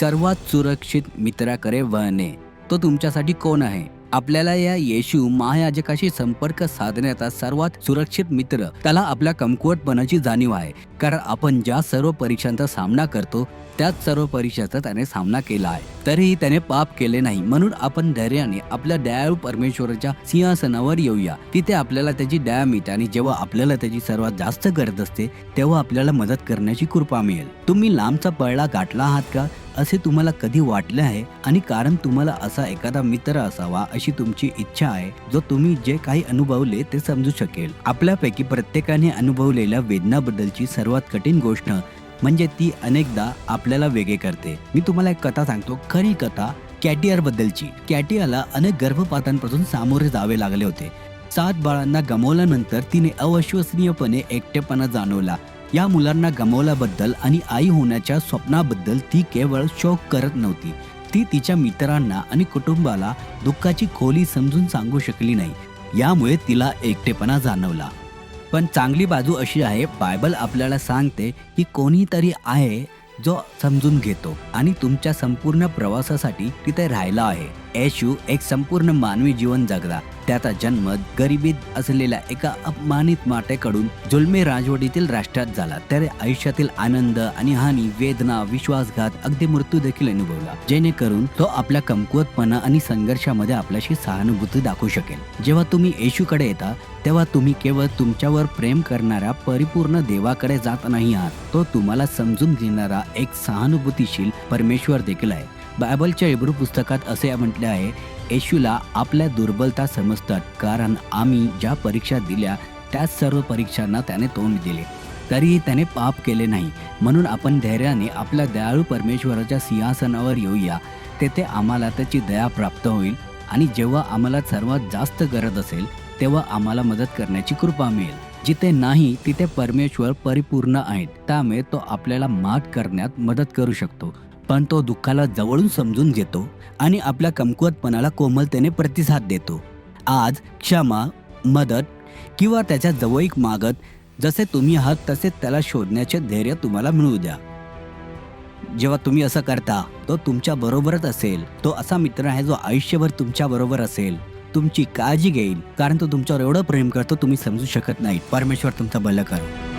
सर्वात सुरक्षित मित्राकडे वळणे. तो तुमच्यासाठी कोण आहे? आपल्याला या येशू महायाजकाशी संपर्क साधण्याचा सर्वात सुरक्षित मित्र त्याला आपल्या कमकुवतपणाची जाणीव आहे. कारण आपण ज्या सर्व परीक्षांचा सामना करतो त्याच सर्व परीक्षांचा त्याने सामना केला आहे. तरीही त्याने पाप केले नाही. म्हणून आपण धैर्याने आपल्या दयाळू परमेश्वराच्या सिंहासनावर येऊया. तिथे आपल्याला त्याची दया मिळते आणि जेव्हा आपल्याला त्याची सर्वात जास्त गरज असते तेव्हा आपल्याला मदत करण्याची कृपा मिळेल. तुम्ही लांबचा पळला गाठला आहात का? असे तुम्हाला कधी वाटले आहे? आणि कारण तुम्हाला असा एखादा मित्र असावा अशी तुमची इच्छा आहे जो तुम्ही जे काही अनुभवले ते समजू शकेल. आपल्यापैकी प्रत्येकाने अनुभवलेल्या वेदनाबद्दलची सर्वात कठीण गोष्ट म्हणजे ती अनेकदा आपल्याला वेगळे करते. मी तुम्हाला एक कथा सांगतो. खरी कथा कॅटियर बद्दलची कॅटियाला अनेक गर्भपातांपासून सामोरे जावे लागले होते. सात बाळांना गमावल्यानंतर तिने अविश्वसनीयपणे एकटेपणा जाणवला. या मुलांना गमावल्याबद्दल आणि आई होण्याच्या स्वप्नाबद्दल ती केवळ शोक करत नव्हती. ती तिच्या मित्रांना आणि कुटुंबाला दुःखाची खोली समजून सांगू शकली नाही. यामुळे तिला एकटेपणा जाणवला. पण चांगली बाजू अशी आहे बायबल आपल्याला सांगते की कोणीतरी आहे जो समजून घेतो आणि तुमच्या संपूर्ण प्रवासासाठी तिथे राहिला आहे. येशू एक संपूर्ण मानवी जीवन जगला. त्याचा जन्म गरिबीत असलेल्या एका अपमानित मातेकडून जुलमी राजवटीतील राष्ट्रात झाला. त्याने आयुष्यातील आनंद आणि हानी वेदना विश्वासघात अगदी मृत्यू देखील अनुभवला. जेणेकरून तो आपल्या कमकुवतपणा आणि संघर्षामध्ये आपल्याशी सहानुभूती दाखवू शकेल. जेव्हा तुम्ही येशूकडे येता तेव्हा तुम्ही केवळ तुमच्यावर प्रेम करणाऱ्या परिपूर्ण देवाकडे जात नाही आहात. तो तुम्हाला समजून घेणारा एक सहानुभूतीशील परमेश्वर देखील आहे. बायबलच्या इब्रू पुस्तकात असे म्हटले आहे येशूला आपल्या दुर्बलता समजतात कारण आम्ही ज्या परीक्षा दिल्या त्याच सर्व परीक्षांना त्याने तोंड दिले. तरीही त्याने पाप केले नाही. म्हणून आपण धैर्याने आपल्या दयाळू परमेश्वराच्या सिंहासनावर येऊया. तेथे आम्हाला त्याची दया प्राप्त होईल आणि जेव्हा आम्हाला सर्वात जास्त गरज असेल तेव्हा आम्हाला मदत करण्याची कृपा मिळेल. जिथे नाही तिथे परमेश्वर परिपूर्ण आहेत. त्यामुळे तो आपल्याला मात करण्यात मदत करू शकतो. पण तो दुःखाला जवळून समजून घेतो आणि आपल्या कमकुवतपणाला कोमलतेने प्रतिसाद देतो. आज क्षमा मदत किंवा त्याच्या जवळीक मागत जसे तुम्ही आहात तसे त्याला शोधण्याचे धैर्य तुम्हाला मिळू द्या. जेव्हा तुम्ही असं करता तो तुमच्या बरोबरच असेल. तो असा मित्र आहे जो आयुष्यभर तुमच्या बरोबर असेल. तुमची काळजी घेईल कारण तो तुमच्यावर एवढं प्रेम करतो तुम्ही समजू शकत नाही परमेश्वर तुमचं भलं करो.